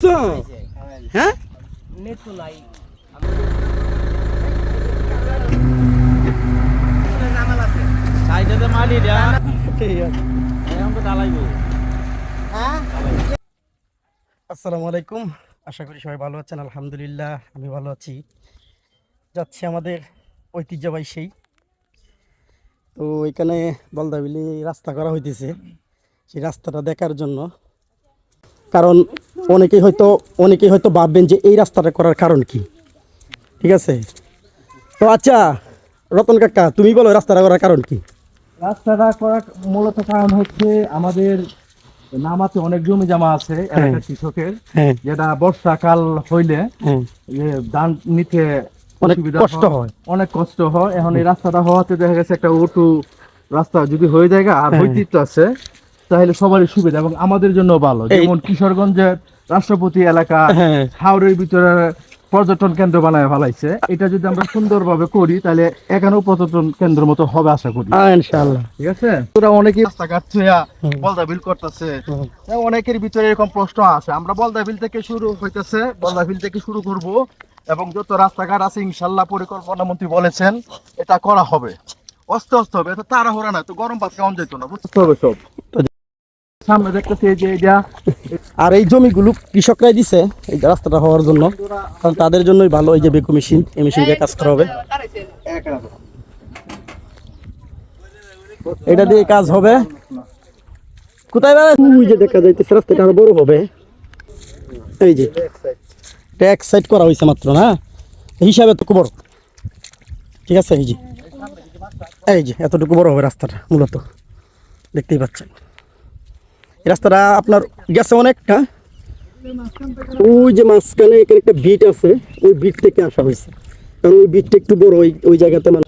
তো? হ্যাঁ দালাইব আসসালামু আলাইকুম। আশা করি সবাই ভালো আছেন আলহামদুলিল্লাহ আমি ভালো আছি। যাচ্ছি আমাদের ঐতিহ্যবাহী সেই। তো এখানে বলদাবিলি রাস্তা করা হইতেছে। সেই রাস্তাটা দেখার জন্য কারণ অনেকেই হয়তো অনেকেই হয়তো ভাববেন যে এই রাস্তাটা করার কারণ কি? ঠিক আছে? তো আচ্ছা রতন কাকা তুমি বলো রাস্তাটা করার কারণ কি? রাস্তাটা করার মূলত কারণ হচ্ছে আমাদের নামাতে অনেক জমি জমা আছে এলাকার কৃষকের হ্যাঁ। যেটা বর্ষাকাল হইলে হ্যাঁ। ধান নিতে অনেক কষ্ট হয়। অনেক কষ্ট হয়। এখন এই রাস্তাটা হওয়াতে দেখা গেছে একটা উটু রাস্তা যদি হয়ে যায় আর হ্যাঁ। হইতে আছে তাহলে সবারই সুবিধা এবং আমাদের জন্য ভালো। যেমন কিশোরগঞ্জের রাষ্ট্রপতি এলাকা হ্যাঁ। হাওড়ের ভিতরে পর্যটন কেন্দ্র বানায় ফেলাইছে। এটা যদি আমরা সুন্দরভাবে করি তাহলে এখানেও পর্যটন কেন্দ্র মতো হবে আশা করি। হ্যাঁ ইনশাআল্লাহ। ঠিক আছে? তোরা অনেকেই রাস্তাঘাট ছুঁয়া হুম। বলদা বিল করতেছে অনেকের ভিতরে এরকম প্রশ্ন আছে। আমরা বলদা বিল থেকে শুরু হইতেছে বলদা বিল থেকে শুরু করব এবং যত রাস্তাঘাট আছে ইনশাল্লাহ পরিকল্পনা মন্ত্রী বলেছেন এটা করা হবে। অস্তে অস্তে হবে এটা তাড়াহুড়া না তো গরম ভাত কেমন যেত না বুঝতে হবে সব। সামনে দেখতেছি যে আর এই জমিগুলো কৃষকরাই দিছে এই রাস্তাটা হওয়ার জন্য। কারণ তাদের জন্যই ভালো এই যে বেকু মেশিন, এই মেশিন দিয়ে কাজ করা হবে। এটা দিয়ে কাজ হবে। কোথায় ওই যে দেখা যাইতেছে, রাস্তাটা আরও বড় হবে। এই যে এক সাইড করা হয়েছে মাত্র, না? হিসাবে তো বড়। ঠিক আছে, এই যে। এই যে, এতটুকু বড় হবে রাস্তাটা, মূলত। দেখতেই পাচ্ছেন। রাস্তাটা আপনার গেছে অনেকটা ওই যে মাঝখানে এখানে একটা বিট আছে ওই বিট থেকে আসা হয়েছে। কারণ ওই বিটটা একটু বড় ওই ওই জায়গাতে মানে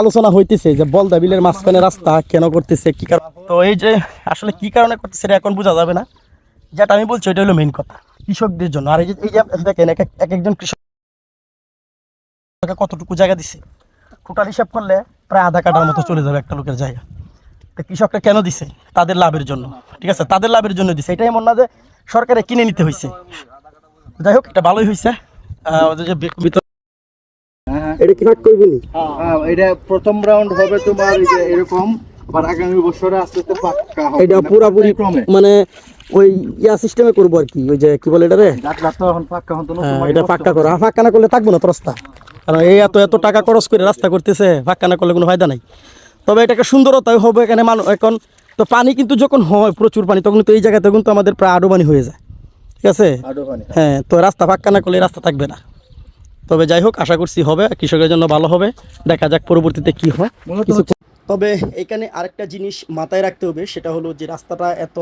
আলোচনা হইতেছে যে বলদা বিলের মাঝখানে রাস্তা কেন করতেছে কি কারণ? তো এই যে আসলে কি কারণে করতেছে এটা এখন বোঝা যাবে না। যেটা আমি বলছি ওইটা হলো মেইন কথা কৃষকদের জন্য। আর এই যে এই যে দেখেন এক একজন কৃষক কতটুকু জায়গা দিছে? টোটাল হিসাব করলে প্রায় আধা কাটার মতো চলে যাবে একটা লোকের জায়গা। তো কৃষকরা কেন দিছে? তাদের লাভের জন্য। ঠিক আছে? তাদের লাভের জন্য দিছে। এটা এমন না যে সরকারে কিনে নিতে হয়েছে যাই হোক এটা ভালোই হয়েছে এটা করবি হ্যাঁ, এটা প্রথম রাউন্ড হবে তোমার এরকম আবার আগামী বছরে আস্তে আস্তে পাক্কা হবে। এটা মানে পুরাপুরি মানে ওই ইয়া সিস্টেমে করব আর কি ওই যে কি বলে এটা রে এখন পাক্কা হতো হ্যাঁ, এটা পাক্কা করো। আর না করলে থাকব না তো রাস্তা কারণ এই এত এত টাকা খরচ করে রাস্তা করতেছে ফাঁকা না করলে কোনো ফায়দা নাই। তবে এটাকে সুন্দরতাই হবে এখানে মানুষ এখন তো পানি কিন্তু যখন হয় প্রচুর পানি তখন তো এই জায়গাতে কিন্তু আমাদের প্রায় আডোবানি হয়ে যায়। ঠিক আছে? হ্যাঁ তো রাস্তা ফাঁকা না করলে রাস্তা থাকবে না। তবে যাই হোক আশা করছি হবে কৃষকের জন্য ভালো হবে। দেখা যাক পরবর্তীতে কি হয়। তবে এখানে আরেকটা জিনিস মাথায় রাখতে হবে সেটা হলো যে রাস্তাটা এত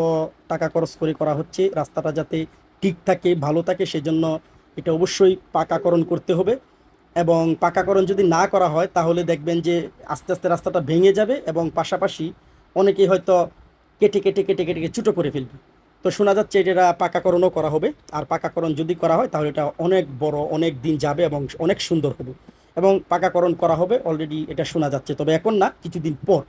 টাকা খরচ করে করা হচ্ছে রাস্তাটা যাতে ঠিক থাকে ভালো থাকে সেজন্য এটা অবশ্যই পাকাকরণ করতে হবে। এবং পাকাকরণ যদি না করা হয়, তাহলে দেখবেন যে আস্তে আস্তে রাস্তাটা ভেঙে যাবে এবং পাশাপাশি অনেকেই হয়তো কেটে কেটে কেটে কেটে ছোটো করে ফেলবে। তো শোনা যাচ্ছে এটা পাকাকরণও করা হবে। আর পাকাকরণ যদি করা হয়, তাহলে এটা অনেক বড়, অনেক দিন যাবে এবং অনেক সুন্দর হবে। এবং পাকাকরণ করা হবে অলরেডি এটা শোনা যাচ্ছে। তবে এখন না, কিছুদিন পর।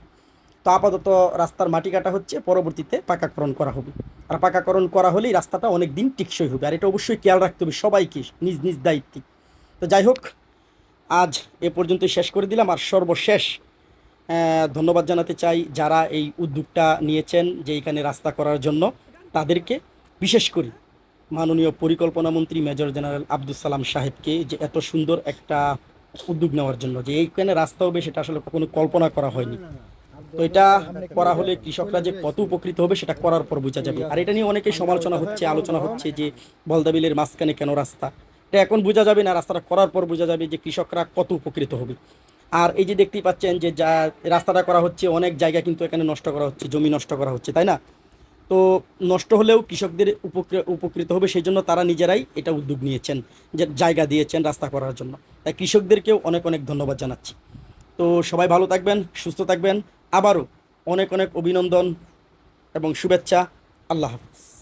তো আপাতত রাস্তার মাটি কাটা হচ্ছে, পরবর্তীতে পাকাকরণ করা হবে। আর পাকাকরণ করা হলেই রাস্তাটা অনেক দিন টিকসই হবে। আর এটা অবশ্যই খেয়াল রাখতে হবে সবাইকে, নিজ নিজ দায়িত্বে। তো যাই হোক আজ এ পর্যন্ত শেষ করে দিলাম, আর সর্বশেষ ধন্যবাদ জানাতে চাই যারা এই উদ্যোগটা নিয়েছেন যে এখানে রাস্তা করার জন্য। তাদেরকে বিশেষ করে মাননীয় পরিকল্পনা মন্ত্রী মেজর জেনারেল আব্দুল সালাম সাহেবকে যে এত সুন্দর একটা উদ্যোগ নেওয়ার জন্য, যে এইখানে রাস্তা হবে সেটা আসলে কখনো কল্পনা করা হয়নি। তো এটা করা হলে কৃষকরা যে কত উপকৃত হবে সেটা করার পর বোঝা যাবে। আর এটা নিয়ে অনেকেই সমালোচনা হচ্ছে, আলোচনা হচ্ছে যে বলদাবিলের মাঝখানে কেন রাস্তা? এটা এখন বোঝা যাবে না, রাস্তাটা করার পর বোঝা যাবে যে কৃষকরা কত উপকৃত হবে। আর এই যে দেখতেই পাচ্ছেন যে যা রাস্তাটা করা হচ্ছে, অনেক জায়গা কিন্তু এখানে নষ্ট করা হচ্ছে, জমি নষ্ট করা হচ্ছে, তাই না? তো নষ্ট হলেও কৃষকদের উপকৃ- উপকৃত হবে সেই জন্য তারা নিজেরাই এটা উদ্যোগ নিয়েছেন, যে জায়গা দিয়েছেন রাস্তা করার জন্য। তাই কৃষকদেরকেও অনেক অনেক ধন্যবাদ জানাচ্ছি। তো সবাই ভালো থাকবেন, সুস্থ থাকবেন, আবারও অনেক অনেক অভিনন্দন এবং শুভেচ্ছা, আল্লাহ হাফিজ।